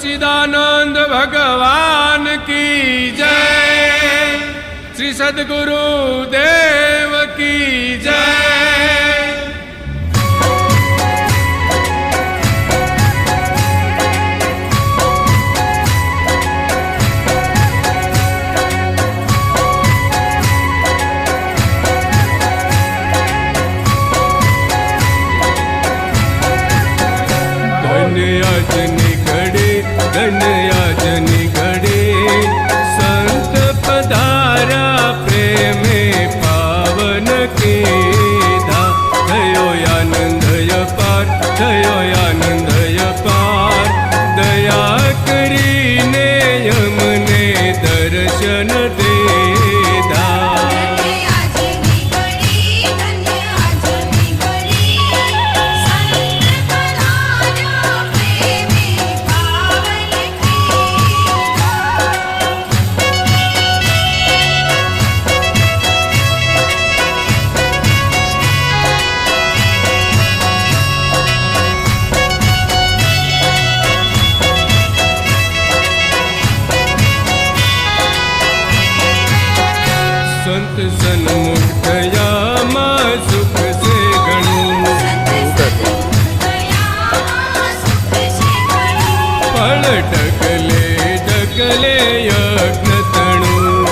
સચ્ચિદાનંદ ભગવાન કી જય. શ્રી સદગુરુ દેવ કી જય. ધન્યાજની સંત સન્મુખ થયામાં સુખ છે ઘણું. ફળ ડગલે ડગલે યજ્ઞ તણું.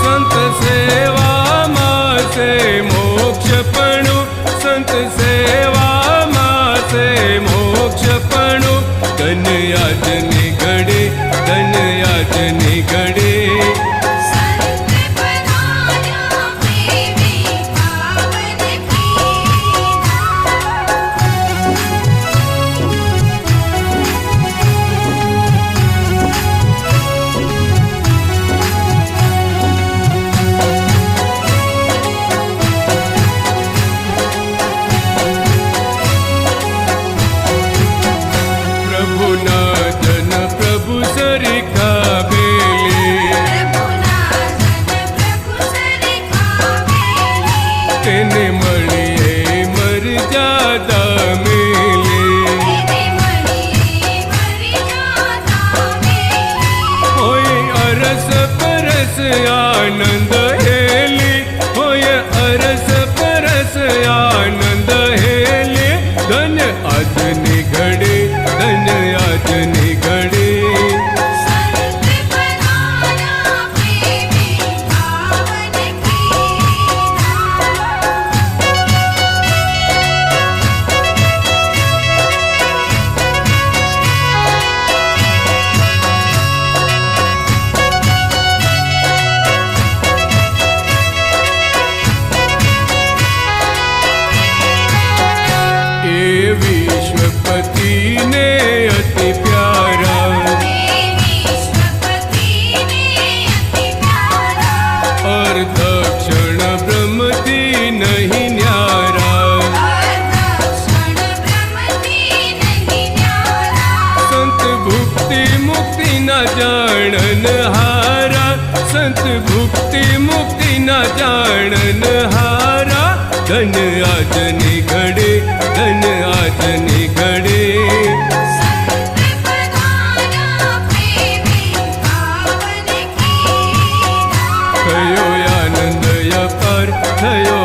સંત સેવામાં સે મોક્ષપણું સંત સેવામાં સે મોક્ષપણું ધન્યાજની 自由。સંત ભુક્તિ મુક્તિ ના જાણન હારા ધન આજની ઘડે ધન આજની ઘડે થયો આનંદ અપાર થયો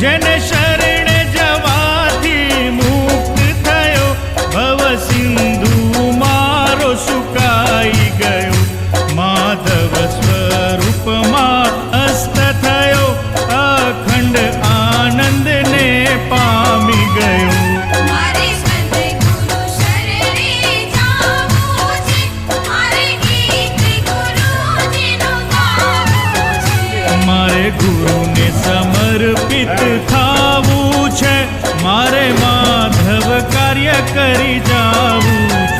જેને મારે ગુરુને સમર્પિત થવું છે. મારે માધવ કાર્ય કરી જાવું છે